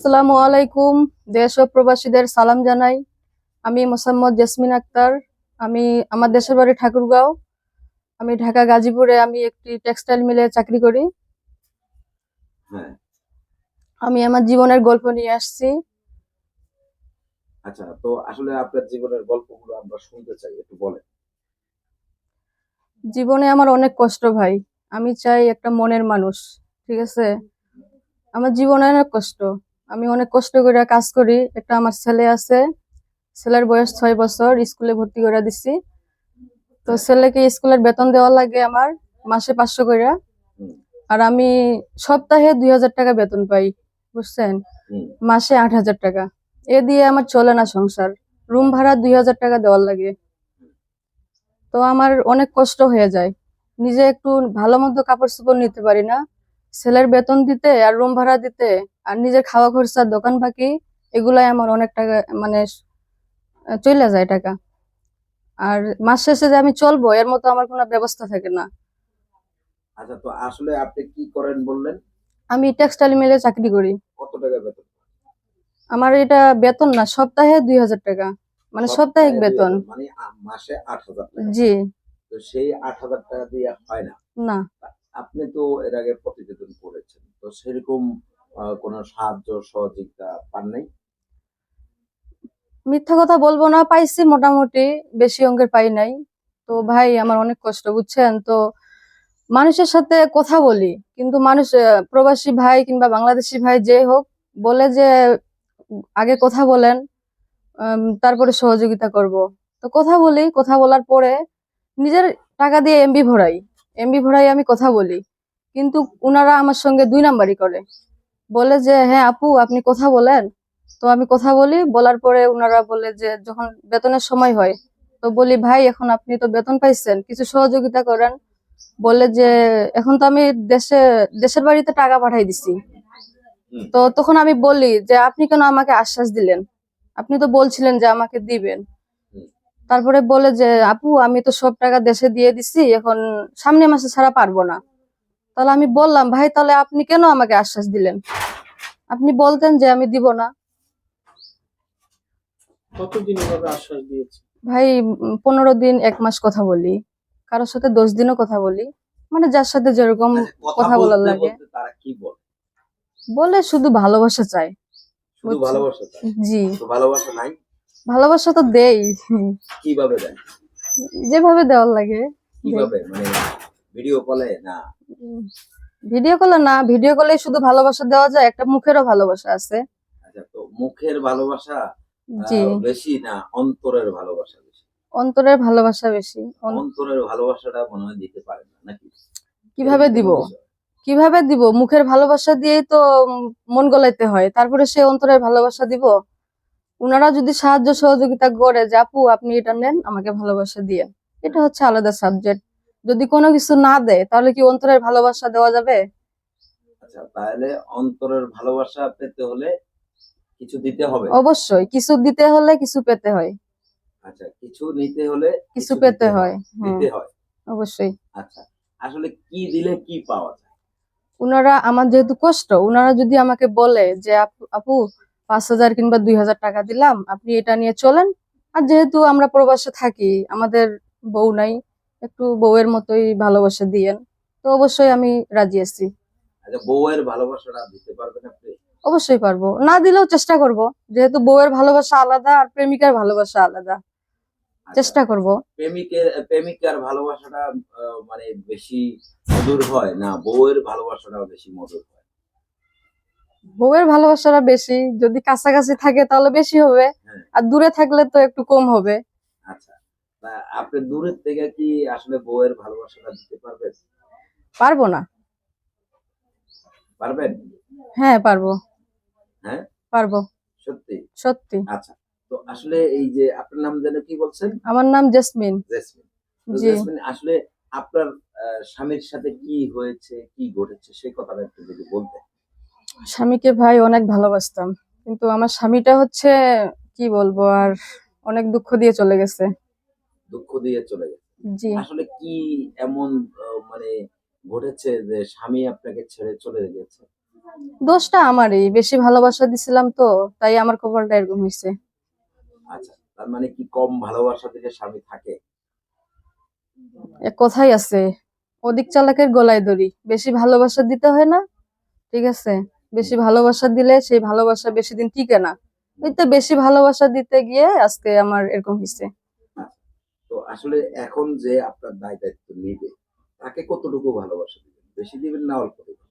আসসালামু আলাইকুম দেশ ও প্রবাসীদের সালাম জানাই। আমি মোসাম্মদ জেসমিন আক্তার আমি আমার দেশের বাড়ি ঠাকুরগাঁও। আমি ঢাকা গাজীপুরে আমি একটি টেক্সটাইল মিলে চাকরি করি। হ্যাঁ। আমি আমার জীবনের গল্প নিয়ে আসছি। আচ্ছা তো আসলে আপনার জীবনের গল্পগুলো আমরা শুনতে চাই একটু বলেন। জীবনে আমার অনেক কষ্ট ভাই। আমি চাই একটা মনের মানুষ ঠিক আছে? আমার জীবনে অনেক কষ্ট। আমি অনেক কষ্ট করে কাজ করি। একটা আমার ছেলে আছে ছেলের বয়স ছয় বছর স্কুলে ভর্তি করে দিছি। তো ছেলেকে স্কুলের বেতন দেওয়া লাগে আমার মাসে পাঁচশো করে। আর আমি সপ্তাহে দুই হাজার টাকা বেতন পাই বুঝছেন? মাসে আট হাজার টাকা। এ দিয়ে আমার চলে না সংসার। রুম ভাড়া দুই হাজার টাকা দেওয়ার লাগে। তো আমার অনেক কষ্ট হয়ে যায়। নিজে একটু ভালো মতো কাপড় চোপড় নিতে পারি না। ছেলের বেতন দিতে আর রুম ভাড়া দিতে আর নিজের খাওয়া খরচা দোকান বাকি এগুলাই আমার অনেক টাকা মানে চলে যায় টাকা। আর মাস শেষে যে আমি চলবো এর মতো আমার কোনো ব্যবস্থা থাকে না। আচ্ছা তো আসলে আপনি কি করেন বললেন? আমি টেক্সটাইল মিলে চাকরি করি। কত টাকা বেতন? আমার এটা বেতন না সপ্তাহে দুই হাজার টাকা। মানে সাপ্তাহিক বেতন। মানে মাসে আট হাজার জি। তো সেই আট হাজার টাকা দিয়ে হয় না? না। আপনি তো এর আগে প্রতিবেদন করেছেন। তো সেরকম কোনো সাহায্য, সহযোগিতা পান নাই? মিথ্যা কথা বলব না, পাইছি মোটামুটি, বেশি অঙ্কের পাই নাই। তো ভাই, আমার অনেক কষ্ট, বুঝছেন? তো মানুষের সাথে কথা বলি, কিন্তু মানুষ প্রবাসী ভাই কিংবা বাংলাদেশি ভাই যে হোক, বলে যে আগে কথা বলেন তারপরে সহযোগিতা করব। তো কথা বলি, কথা বলার পরে নিজের টাকা দিয়ে এমবি ভরাই। এমবি ভরাই আমি কথা বলি কিন্তু উনারা আমার সঙ্গে দুই নাম্বারই করে। বলে যে হ্যাঁ আপু আপনি কথা বলেন। তো আমি কথা বলি বলার পরে ওনারা বলে যে যখন বেতনের সময় হয়। তো বলি ভাই এখন আপনি তো বেতন পাইছেন কিছু সহযোগিতা করেন। বলে যে এখন তো আমি দেশে দেশের বাড়িতে টাকা পাঠাই দিছি। তো তখন আমি বলি যে আপনি কেন আমাকে আশ্বাস দিলেন? আপনি তো বলছিলেন যে আমাকে দিবেন। তারপরে বলে যে আপু আমি তো সব টাকা দেশে দিয়ে দিছি এখন সামনে মাসে ছাড়া পারব না। তাহলে আমি বললাম ভাই তাহলে আপনি কেন আমাকে আশ্বাস দিলেন? আপনি বলতেন যে আমি দিব না। ভাই পনেরো দিন এক মাস কথা বলি। কারোর সাথে দশ দিনও কথা বলি। মানে যার সাথে যেরকম আচ্ছা, কথা বলার লাগে। বলে? শুধু ভালোবাসা চাই জি। ভালোবাসা নাই? ভালোবাসা তো দেই। কীভাবে দেয় যেভাবে দেওয়ার লাগে। কীভাবে? মানে ভিডিও কলে না। ভিডিও কলে না ভিডিও কলে শুধু ভালোবাসা দেওয়া যায় একটা মুখেরও ভালোবাসা আছে। আচ্ছা তো মুখের ভালোবাসা জি। বেশি না অন্তরের ভালোবাসা বেশি? অন্তরের ভালোবাসা বেশি। অন্তরের ভালোবাসাটা মনে হয় দিতে পারে না নাকি? কীভাবে দিব? কীভাবে দিব? মুখের ভালোবাসা দিয়েই তো মন গলাইতে হয়। তারপরে সে অন্তরের ভালোবাসা দিব? উনারা যদি সাহায্য সহযোগিতা করে যে আপু আপনি এটা নেন আমাকে ভালোবাসা দিয়ে। এটা হচ্ছে আলাদা সাবজেক্ট যদি কোনো কিছু না দেয় তাহলে কি অন্তরের ভালোবাসা দেওয়া যাবে? আচ্ছা তাহলে অন্তরের ভালোবাসা পেতে হলে কিছু দিতে হবে? অবশ্যই কিছু দিতে হলে কিছু পেতে হয়। আচ্ছা কিছু নিতে হলে কিছু পেতে হয় দিতে হয়। অবশ্যই। আচ্ছা আসলে কি দিলে কি পাওয়া যায়? উনারা আমার যেহেতু কষ্ট উনারা যদি আমাকে বলে যে আপু- আপু পাঁচ হাজার কিংবা দুই হাজার টাকা দিলাম। আপনি এটা নিয়ে চলেন। আর যেহেতু আমরা প্রবাসে থাকি আমাদের বউ নাই একটু বউয়ের মতোই ভালোবাসা দিয়েন তো অবশ্যই আমি রাজি আছি। আচ্ছা বউয়ের ভালোবাসাটা দিতে পারবেন আপনি? অবশ্যই পারব। না দিলেও চেষ্টা করব। যেহেতু বউয়ের ভালোবাসা আলাদা আর প্রেমিকার ভালোবাসা আলাদা। আচ্ছা, চেষ্টা করব। প্রেমিকের প্রেমিকার ভালোবাসাটা মানে বেশি মধুর হয় না? বউয়ের ভালোবাসাটা বেশি মধুর হয়? বউয়ের ভালোবাসাটা বেশি যদি কাছাকাছি থাকে তাহলে বেশি হবে হ্যাঁ। আর দূরে থাকলে তো একটু কম হবে। আচ্ছা আপনি দূরের থেকে কি আসলে বউয়ের ভালোবাসাটা দিতে পারবেন? পারব না। পারবেন? হ্যাঁ পারব। হ্যাঁ? পারব। সত্যি? সত্যি। আচ্ছা তো আসলে এই যে আপনার নাম যেন কি বলছেন? আমার নাম জেসমিন। জেসমিন। জেসমিন আসলে আপনার স্বামীর সাথে কি হয়েছে কি ঘটেছে সেই কথাটা একটু যদি বলতেন। স্বামীকে ভাই অনেক ভালোবাসতাম কিন্তু আমার স্বামীটা হচ্ছে কি বলব আর অনেক দুঃখ দিয়ে চলে গেছে। দুঃখ দিয়ে চলে গেছে। জি। আসলে কি এমন মানে ঘটেছে যে স্বামী আপনাকে ছেড়ে চলে গেছে? দোষটা আমারই বেশি ভালোবাসা দিছিলাম তো তাই আমার কপালটা এরকম হয়েছে। আচ্ছা তার মানে কি কম ভালোবাসা দিলে স্বামী থাকে? কথাই আছে অধিক চালাকের গলায় দড়ি বেশি ভালোবাসা দিতে হয় না ঠিক আছে? বেশি ভালোবাসা দিলে সেই ভালোবাসা বেশি দিন টিকে না। ওই তো বেশি ভালোবাসা দিতে গিয়ে আজকে আমার এরকম হয়েছে তো আসলে এখন যে আপনার দায় দায়িত্ব নিবে তাকে কতটুকু ভালোবাসা দিবেন? বেশি দিবেন না অল্প দিবেন?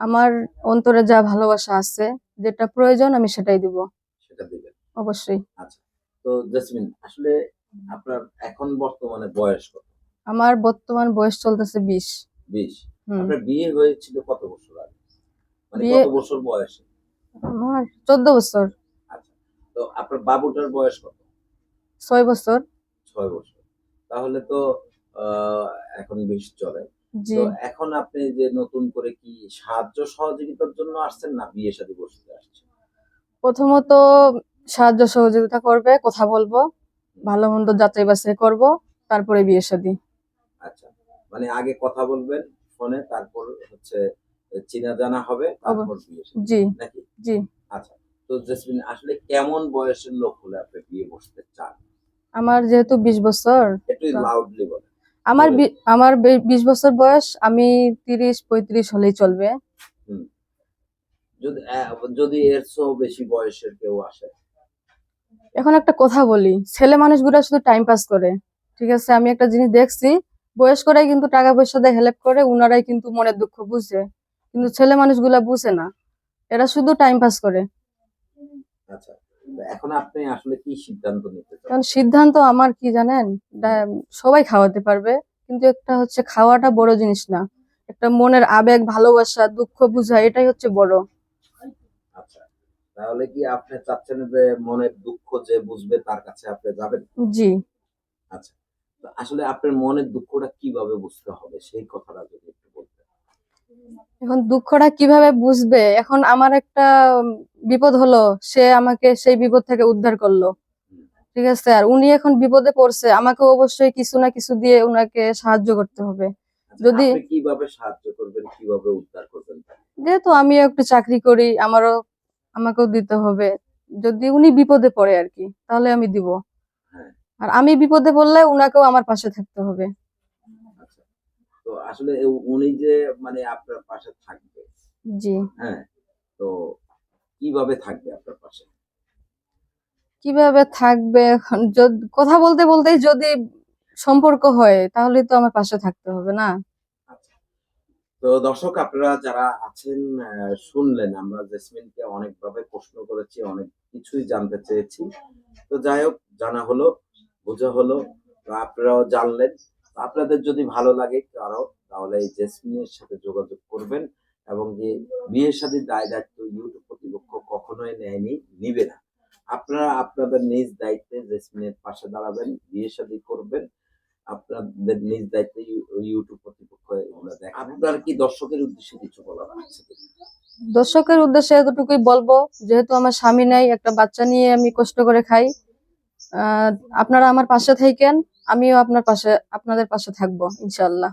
আমার অন্তরে যা ভালোবাসা আছে যেটা প্রয়োজন আমি সেটাই দিব। সেটা দিবেন? অবশ্যই। আচ্ছা তো জেসমিন আসলে আপনার এখন বর্তমানে বয়স কত? আমার বর্তমান বয়স চলতেছে বিশ। বিশ। আপনার বিয়ে হয়েছিল কত বছর? মানে কত বছর বয়সে? আমার চোদ্দ বছর। আচ্ছা তো আপনার বাবুটার বয়স কত? ছয় বছর। ছয় বছর। তাহলে তো এখন বিশ চলে। তো এখন আপনি যে নতুন করে কি সাহায্য সহযোগিতার জন্য আসছেন না বিয়ে শাদী বসতে আসছেন? প্রথমত সাহায্য সহযোগিতা করবে কথা বলব ভালো মন্দ যাচাই বাছাই করব তারপরে বিয়ে শাদী আচ্ছা মানে আগে কথা বলবেন ফোনে তারপর হচ্ছে চিনা জানা হবে তারপর বিয়ে জি। নাকি? জি। আচ্ছা তো জেসমিন আসলে কেমন বয়সের লোক হলে আপনি বিয়ে বসতে চান? আমার যেহেতু বিশ বছর একটু লাউডলি বলেন। আমার আমার বে- বিশ বছর বয়স আমি তিরিশ পঁয়ত্রিশ হলেই চলবে। যদি যদি এর চেয়েও বেশি বয়সের কেউ আসে? এখন একটা কথা বলি ছেলে মানুষগুলা শুধু টাইম পাস করে ঠিক আছে? আমি একটা জিনিস দেখছি বয়স্করাই কিন্তু টাকা পয়সা দিয়ে হেল্প করে উনারাই কিন্তু মনের দুঃখ বুঝে। কিন্তু ছেলে মানুষগুলা বুঝে না। এরা শুধু টাইম পাস করে। আচ্ছা এখন আপনি আসলে কি সিদ্ধান্ত নিতে চান? কারণ সিদ্ধান্ত আমার কি জানেন? সবাই খাওয়াতে পারবে কিন্তু একটা হচ্ছে খাওয়াটা বড় জিনিস না। একটা মনের আবেগ ভালোবাসা দুঃখ বুঝা এটাই হচ্ছে বড়। আচ্ছা তাহলে কি আপনি চাচ্ছেন যে মনের দুঃখ যে বুঝবে তার কাছে আপনি যাবেন? জি। আচ্ছা আসলে আপনার মনের দুঃখটা কীভাবে বুঝতে হবে? সেই কথাটা যদি একটু এখন দুঃখটা কীভাবে বুঝবে? এখন আমার একটা বিপদ হলো সে আমাকে সেই বিপদ থেকে উদ্ধার করল। ঠিক আছে? আর উনি এখন বিপদে পড়ছে আমাকে অবশ্যই কিছু না কিছু দিয়ে উনাকে সাহায্য করতে হবে। আচ্ছা, যদি- কীভাবে সাহায্য করবেন কীভাবে উদ্ধার করবেন? যেহেতু আমি একটু চাকরি করি আমারও আমাকেও দিতে হবে। যদি উনি বিপদে পড়ে আর কি তাহলে আমি দিব। হ্যাঁ। আর আমি বিপদে পড়লে উনাকেও আমার পাশে থাকতে হবে। আসলে উনি যে মানে আপনার পাশে থাকবে জি। হ্যাঁ? তো কীভাবে থাকবে আপনার পাশে? কীভাবে থাকবে? কথা বলতে বলতেই যদি সম্পর্ক হয় তাহলে তো আমার পাশে থাকতে হবে না? আচ্ছা। তো দর্শক আপনারা যারা আছেন শুনলেন আমরা জেসমিনকে অনেকভাবে প্রশ্ন করেছি অনেক কিছুই জানতে চেয়েছি। তো যাই হোক জানা হলো বোঝা হলো আপনারাও জানলেন। আপনাদের যদি ভালো লাগে কারও তাহলে এই জেসমিনের সাথে যোগাযোগ করবেন এবং যে বিয়ের সাথে দায় দায়িত্ব ইউটিউব কর্তৃপক্ষ কখনোই নেয়নি, নিবে না। আপনারা আপনাদের নিজ দায়িত্বে জেসমিনের পাশে দাঁড়াবেন বিয়ে শাদী করবেন। আপনাদের নিজ দায়িত্বে ইউটিউব কর্তৃপক্ষ আপনার কি দর্শকের উদ্দেশ্যে কিছু বলার আছে দর্শকের উদ্দেশ্যে এতটুকুই বলব, যেহেতু আমার স্বামী নাই, একটা বাচ্চা নিয়ে আমি কষ্ট করে খাই। আপনারা আমার পাশে থাকেন, আমিও আপনার পাশে, আপনাদের পাশে থাকব ইনশাল্লাহ